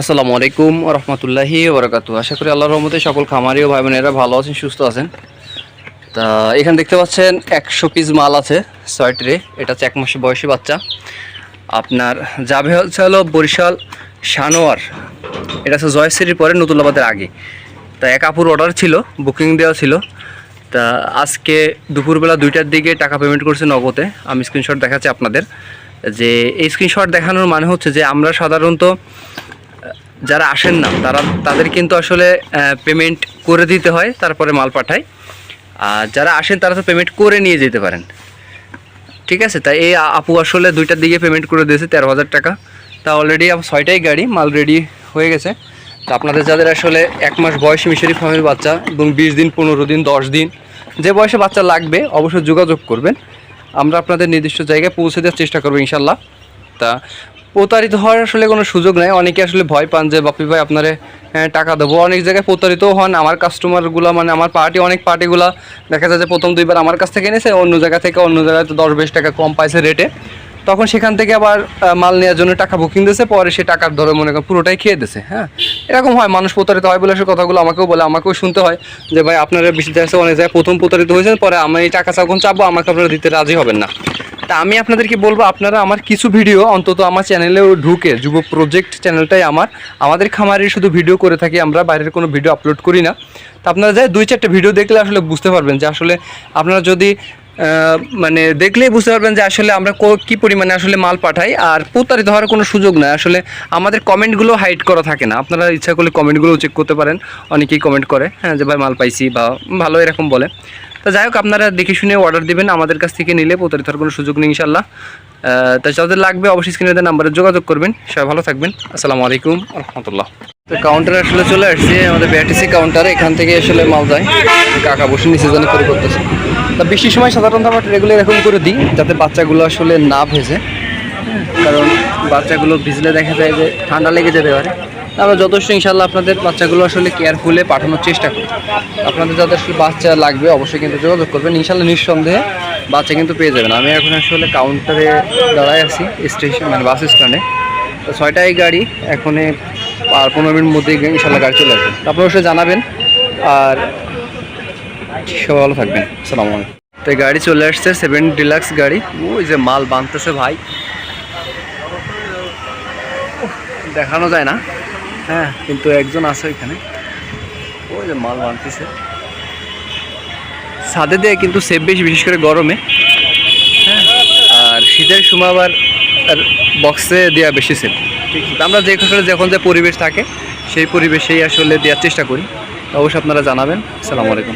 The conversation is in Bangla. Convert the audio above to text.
আসসালামু আলাইকুম রহমতুল্লাহি ওবরাকাতু আশা করি আল্লাহর রহমতে সকল খামারি ও ভাই বোনেরা ভালো আছেন, সুস্থ আছেন। তা এখানে দেখতে পাচ্ছেন একশো পিস মাল আছে ছয় ট্রে এটা হচ্ছে এক মাসের বয়সী বাচ্চা। আপনার যাবে হচ্ছে হলো বরিশাল সানোয়ার এটা হচ্ছে জয়শ্রীর পরে নতুলাবাদের আগে। তা এক আপুর অর্ডার ছিল বুকিং দেওয়া ছিল। তা আজকে দুপুরবেলা দুইটার দিকে টাকা পেমেন্ট করছে নগদে। আমি স্ক্রিনশট দেখাচ্ছি আপনাদের। যে এই স্ক্রিনশট দেখানোর মানে হচ্ছে যে আমরা সাধারণত যারা আসেন না, তারা, তাদের কিন্তু আসলে পেমেন্ট করে দিতে হয়, তারপরে মাল পাঠায়। আর যারা আসেন, তারা তো পেমেন্ট করে নিয়ে যেতে পারেন। ঠিক আছে? তাই এই আপু আসলে দুইটার দিকে পেমেন্ট করে দিয়েছে, তেরো হাজার টাকা। তা অলরেডি ছয়টাই গাড়ি, মাল রেডি হয়ে গেছে। তো আপনাদের যাদের আসলে এক মাস বয়স মিশরি ফার্মের বাচ্চা এবং বিশ দিন, পনেরো দিন, দশ দিন, যে বয়সে বাচ্চা লাগবে, অবশ্যই যোগাযোগ করবেন। আমরা আপনাদের নির্দিষ্ট জায়গায় পৌঁছে দেওয়ার চেষ্টা করব ইনশাল্লাহ। তা প্রতারিত হওয়ার আসলে কোনো সুযোগ নাই। অনেকে আসলে ভয় পান যে বাপি ভাই, আপনারে টাকা দেবো। অনেক জায়গায় প্রতারিতও হন। আমার কাস্টমারগুলো মানে আমার পার্টি অনেক পার্টিগুলো দেখা যায় যে, প্রথম দুইবার আমার কাছ থেকে এনেছে, অন্য জায়গা থেকে অন্য জায়গায় তো দশ বিশ টাকা কম পাইছে রেটে তখন সেখান থেকে আবার মাল নেওয়ার জন্য টাকা বুকিং দিয়েছে, পরে সে টাকার ধরে মনে করেন পুরোটাই খেয়ে দিয়েছে হ্যাঁ? এরকম হয়, মানুষ প্রতারিত হয় বলে সে কথাগুলো আমাকেও বলে, আমাকেও শুনতে হয় যে, ভাই, আপনারা বেশি দেখা অনেক জায়গায় প্রথম প্রতারিত হয়েছেন, পরে আমি টাকা যখন চাপবো, আমাকে আপনারা দিতে রাজি হবেন না। তা আমি আপনাদেরকে বলব, আপনারা আমার কিছু ভিডিও অন্তত আমার চ্যানেলেও ঢুকে, যুব প্রজেক্ট চ্যানেলটাই আমার, আমাদের খামারের শুধু ভিডিও করে থাকি, আমরা বাইরের কোনো ভিডিও আপলোড করি না। তা আপনারা যাই, দুই চারটে ভিডিও দেখলে আসলে বুঝতে পারবেন যে আসলে আপনারা যদি মানে দেখলেই বুঝতে পারবেন যে আসলে আমরা কো- পরিমাণে আসলে মাল পাঠাই, আর প্রতারিত হওয়ার কোনো সুযোগ নাই। আসলে আমাদের কমেন্টগুলো হাইড করা থাকে না। আপনারা ইচ্ছা করলে কমেন্টগুলো চেক করতে পারেন, অনেকেই কমেন্ট করে হ্যাঁ যে ভাই মাল পাইছি বা ভালো এরকম বলে। তো যাই হোক আপনারা দেখে শুনে অর্ডার দেবেন আমাদের কাছ থেকে নিলে প্রতারিত হওয়ার কোনো সুযোগ নেই ইনশাল্লাহ আহ, তো যাদের লাগবে অবশ্যই স্ক্রিনে নাম্বারে যোগাযোগ করবেন। সবাই ভালো থাকবেন। আসসালামু আলাইকুম রহমতুল্লাহ। তো কাউন্টার আসলে চলে আসছে আমাদের বিআরটিসি কাউন্টারে এখান থেকে আসলে মাল যায়। কাকা বসে নিচে জানে করে করতেছে তা বৃষ্টির সময় সাধারণত আমরা রেগুলার এরকম করে দিই যাতে বাচ্চাগুলো আসলে না ভেজে। কারণ বাচ্চাগুলো ভিজলে দেখা যায় যে ঠান্ডা লেগে যেতে পারে। আমরা যথেষ্ট ইনশাল্লাহ আপনাদের বাচ্চাগুলো আসলে কেয়ারফুলে পাঠানোর চেষ্টা করি। আপনাদের যাদের বাচ্চা লাগবে, অবশ্যই কিন্তু যোগাযোগ করবেন। ইনশাল্লাহ নিঃসন্দেহে বাচ্চা কিন্তু পেয়ে যাবেন। আমি এখন আসলে কাউন্টারে দাঁড়ায় আছি স্টেশন মানে বাস স্ট্যান্ডে তো ছয়টাই গাড়ি, এখন আর পনেরো মিনিট মধ্যেই ইনশাল্লাহ গাড়ি চলে আসবে। আপনারা অবশ্যই জানাবেন। আর সবাই ভালো থাকবেন। আসসালামু আলাইকুম। তো গাড়ি চলে আসছে সেভেন ডিলাক্স গাড়ি। ওই যে মাল বাঁধতেছে ভাই। দেখানো যায় না। হ্যাঁ কিন্তু একজন আছে এখানে ওই যে মাল বাঁধতেছে ছাদে দেয় কিন্তু সেফ বেশি, বিশেষ করে গরমে। আর শীতের সময় আবার বক্সে দেওয়া বেশি সেফ ঠিক? আমরা যে যখন যে পরিবেশ থাকে, সেই পরিবেশেই আসলে দেওয়ার চেষ্টা করি। অবশ্যই আপনারা জানাবেন। আসসালামু আলাইকুম।